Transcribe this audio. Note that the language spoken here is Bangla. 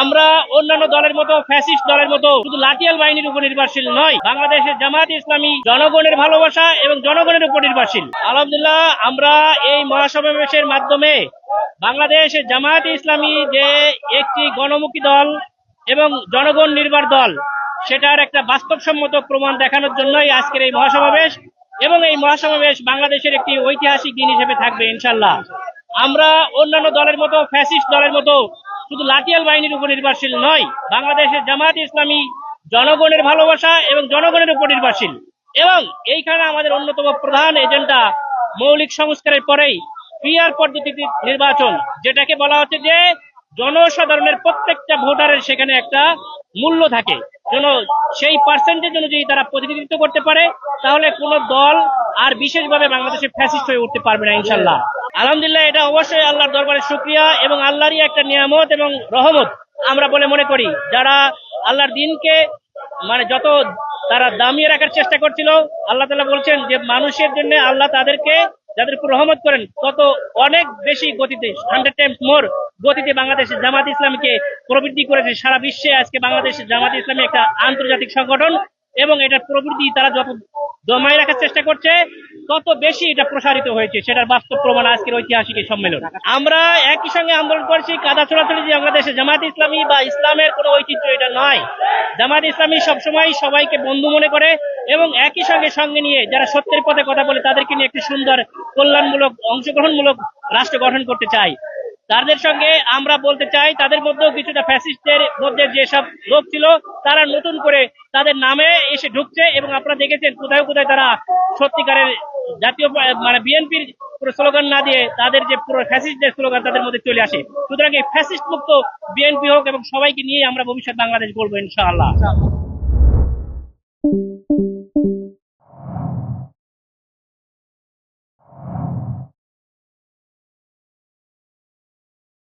আমরা অন্যান্য দলের মতো, ফ্যাসিস্ট দলের মতো শুধু লাঠিয়াল বাহিনীর উপর নির্ভরশীল নয়, বাংলাদেশের জামাত ইসলামী জনগণের ভালোবাসা এবং জনগণের উপর নির্ভরশীল। আলহামদুলিল্লাহ, আমরা এই মহাসমাবেশের মাধ্যমে বাংলাদেশের জামাত ইসলামী যে একটি গণমুখী দল এবং জনগণ নির্ভর দল, সেটার একটা বাস্তবসম্মত প্রমাণ দেখানোর জন্যই আজকের এই মহাসমাবেশ এবং এই মহাসমাবেশ বাংলাদেশের একটি ঐতিহাসিক দিন হিসেবে থাকবে ইনশাল্লাহ আমরা অন্যান্য দলের মতো, ফ্যাসিস্ট দলের মতো শুধু লাঠিয়াল বাহিনীর উপর নির্ভরশীল নয়, বাংলাদেশের জামাত ইসলামী জনগণের ভালোবাসা এবং জনগণের উপর নির্ভরশীল। এবং এইখানে আমাদের অন্যতম প্রধান এজেন্ডা মৌলিক সংস্কারের পরেই পিআর পদ্ধতিতে নির্বাচন, যেটাকে বলা হচ্ছে যে জনসাধারণের প্রত্যেকটা ভোটারের সেখানে একটা মূল্য থাকে। যেন সেই পার্সেন্টেজ অনুযায়ী তারা প্রতিনিধিত্ব করতে পারে, তাহলে কোনো দল আর বিশেষভাবে বাংলাদেশে ফ্যাসিস্ট হয়ে উঠতে পারবে না, ইনশাল্লাহ। আলহামদুলিল্লাহ, এটা অবশ্যই আল্লাহর দরবারে শুক্রিয়া এবং আল্লাহরই একটা নিয়ামত এবং রহমত আমরা বলে মনে করি। যারা আল্লাহর দিনকে মানে যত তারা দামিয়ে রাখার চেষ্টা করছিল, আল্লাহ তালা বলছেন যে মানুষের জন্য আল্লাহ তাদেরকে যাদের উপর রহমত করেন, তত অনেক বেশি গতিতে হান্ড্রেড টাইমস মোর গতিতে বাংলাদেশের জামাত ইসলামকে প্রবৃদ্ধি করেছে। সারা বিশ্বে আজকে বাংলাদেশের জামাত ইসলামী একটা আন্তর্জাতিক সংগঠন এবং এটার প্রবৃদ্ধি তারা যত দমায় রাখার চেষ্টা করছে তত বেশি এটা প্রসারিত হয়েছে সেটার বাস্তব প্রমাণ আজকের ঐতিহাসিক এই সম্মেলন? আমরা একই সঙ্গে আন্দোলন করছি, কাদা ছোড়াছড়ি যে বাংলাদেশে জামাত ইসলামী বা ইসলামের কোনো ঐতিহ্য এটা নয়। জামাত ইসলামী সবসময় সবাইকে বন্ধু মনে করে এবং একই সঙ্গে সঙ্গে নিয়ে যারা সত্যের পথে কথা বলে তাদেরকে নিয়ে একটি সুন্দর, কল্যাণমূলক, অংশগ্রহণমূলক রাষ্ট্র গঠন করতে চাই। তাদের সঙ্গে আমরা বলতে চাই, তাদের মধ্যেও কিছুটা ফ্যাসিস্টের মধ্যে যেসব লোক ছিল, তারা নতুন করে তাদের নামে এসে ঢুকছে এবং আপনারা দেখেছেন কোথায় কোথায় তারা সত্যিকারের জাতীয় মানে বিএনপির পুরো স্লোগান না দিয়ে তাদের যে পুরো ফ্যাসিস্টদের স্লোগান তাদের মধ্যে চলে আসে। সুতরাং এই ফ্যাসিস্ট মুক্ত বিএনপি হোক এবং সবাইকে নিয়ে আমরা ভবিষ্যৎ বাংলাদেশ বলব ইনশাআল্লাহ।